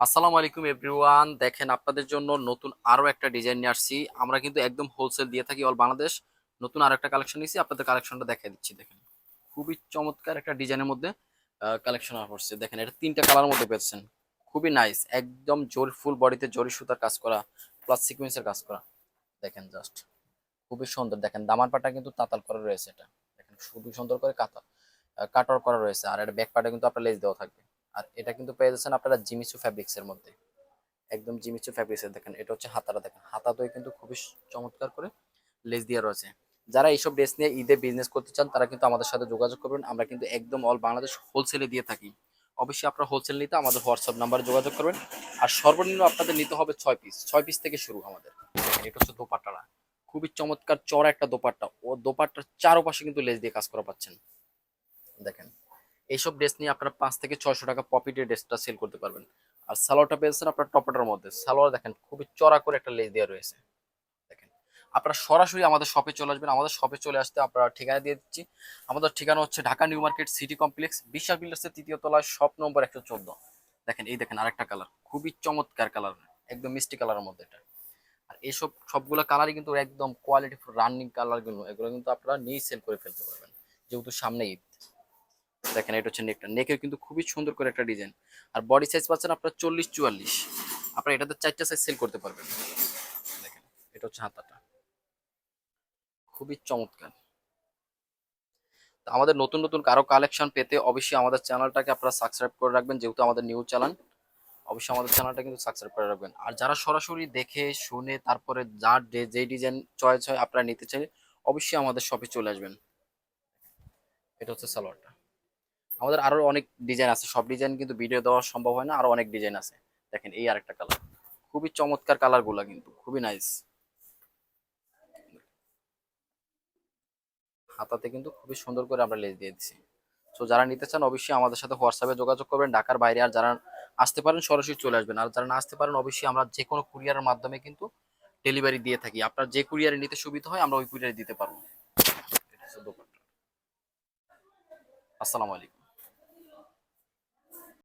আসসালামু আলাইকুম এভরিওয়ান। দেখেন, আপনাদের জন্য নতুন আরও একটা ডিজাইন নিয়ে আসছি। আমরা কিন্তু একদম হোলসেল দিয়ে থাকি অল বাংলাদেশ। নতুন আরও একটা কালেকশন নিয়েছি। আপনাদের কালেকশনটা দেখাই দিচ্ছি, দেখেন। খুবই চমৎকার একটা ডিজাইনের মধ্যে কালেকশন আসছে। দেখেন, এটা তিনটা কালার মধ্যে পেয়েছেন। খুবই নাইস একদম জরি ফুল বডিতে জরি সুতার কাজ করা প্লাস সিকুয়েন্সের কাজ করা। দেখেন জাস্ট খুবই সুন্দর। দেখেন, দামার পাটা কিন্তু তাতাল করা রয়েছে এটা। দেখেন, খুবই সুন্দর করে কাতা কাটার করা রয়েছে। আর এটা ব্যাক পাটা কিন্তু আপনার লেস দেওয়া থাকবে। আর এটা কিন্তু পেয়ে যাচ্ছেন আপনারা জিমিচু ফ্যাব্রিক্স এর মধ্যে। একদম জিমিচু ফ্যাব্রিক্স এর দেখেন, এটা হচ্ছে হাতাটা দেখেন। হাতাতেও কিন্তু খুবই চমৎকার করে লেস দিয়ে রয়েছে। যারা এইসব ড্রেস নিয়ে ঈদে বিজনেস করতে চান, তারা কিন্তু আমাদের সাথে যোগাযোগ করবেন। আমরা কিন্তু একদম অল বাংলাদেশ হোলসেলে দিয়ে থাকি। অবশ্যই আপনারা হোলসেল নিতে আমাদের হোয়াটসঅ্যাপ নাম্বারে যোগাযোগ করবেন। আর সর্বনিম্ন আপনাদের নিতে হবে ছয় পিস ছয় পিস থেকে শুরু আমাদের। এটা হচ্ছে দোপাট্টাটা। খুবই চমৎকার চড়া একটা দোপাট্টা। ও দোপাট্টার চারোপাশে কিন্তু লেস দিয়ে কাজ করা পাচ্ছেন। এইসব ড্রেস নিয়ে আপনারা পাঁচ থেকে ছয়শো টাকা প্রফিটে ড্রেসটা সেল করতে পারবেন। আর সালোয়ারটা পেয়েছেন আপনার টপটার মধ্যে। সালোয়ার দেখেন, খুবই চড়া করে একটা লেস দেওয়া রয়েছে। দেখেন, আপনারা সরাসরি আমাদের শপে চলে আসবেন। আমাদের শপে চলে আসতে আপনারা ঠিকানা দিয়ে দিচ্ছি। আমাদের ঠিকানা হচ্ছে Dhaka new market city complex, Bishal বিল্ডার্সের তৃতীয় তলায় শপ নম্বর একশো চোদ্দ। দেখেন, এই দেখেন আরেকটা কালার খুবই চমৎকার কালার একদম মিষ্টি কালারের মধ্যে এটা। আর এইসব সবগুলো কালারই কিন্তু একদম কোয়ালিটি রানিং কালারগুলো এগুলো কিন্তু আপনারা নিয়েই সেল করে ফেলতে পারবেন। যেহেতু সামনে ঈদ। দেখেন, এটা হচ্ছে নেকটা নেকেও কিন্তু খুবই সুন্দর করে একটা ডিজাইন আর বডি সাইজ পাচ্ছেন আপনার চল্লিশ চুয়াল্লিশ আপনারা এটাতে চারটা সাইজ সেল করতে পারবেন। দেখেন, এটা হচ্ছে হাতাটা। খুবই চমৎকার। তো আমাদের নতুন নতুন কারও কালেকশন পেতে অবশ্যই আমাদের চ্যানেলটাকে আপনারা সাবস্ক্রাইব করে রাখবেন, যেহেতু আমাদের নিউ চ্যানেল অবশ্যই আমাদের চ্যানেলটা কিন্তু সাবস্ক্রাইব করে রাখবেন। আর যারা সরাসরি দেখে, শুনে, তারপরে যার যে- ডিজাইন চয়েস হয়, আপনারা নিতে চাই অবশ্যই আমাদের শপে চলে আসবেন। এটা হচ্ছে সালোয়ারটা। আমাদের আরও অনেক ডিজাইন আছে। সব ডিজাইন কিন্তু ভিডিও দেওয়া সম্ভব হয় না, আরও অনেক ডিজাইন আছে। দেখেন এই আরেকটা কালার খুবই চমৎকার কালারগুলা কিন্তু, খুবই নাইস হাতাতে কিন্তু খুবই সুন্দর করে আমরা লেজ দিয়ে দিচ্ছি তো যারা নিতে চান অবশ্যই আমাদের সাথে হোয়াটসঅ্যাপে যোগাযোগ করবেন। ঢাকার বাইরে আর যারা আসতে পারেন, সরাসরি চলে আসবেন। আর যারা না আসতে পারেন, অবশ্যই আমরা যে কোনো কুরিয়ারের মাধ্যমে কিন্তু ডেলিভারি দিয়ে থাকি। আপনার যে কুরিয়ারে নিতে সুবিধা হয়, আমরা ওই কুরিয়ারে দিতে পারব। আসসালামু আলাইকুম।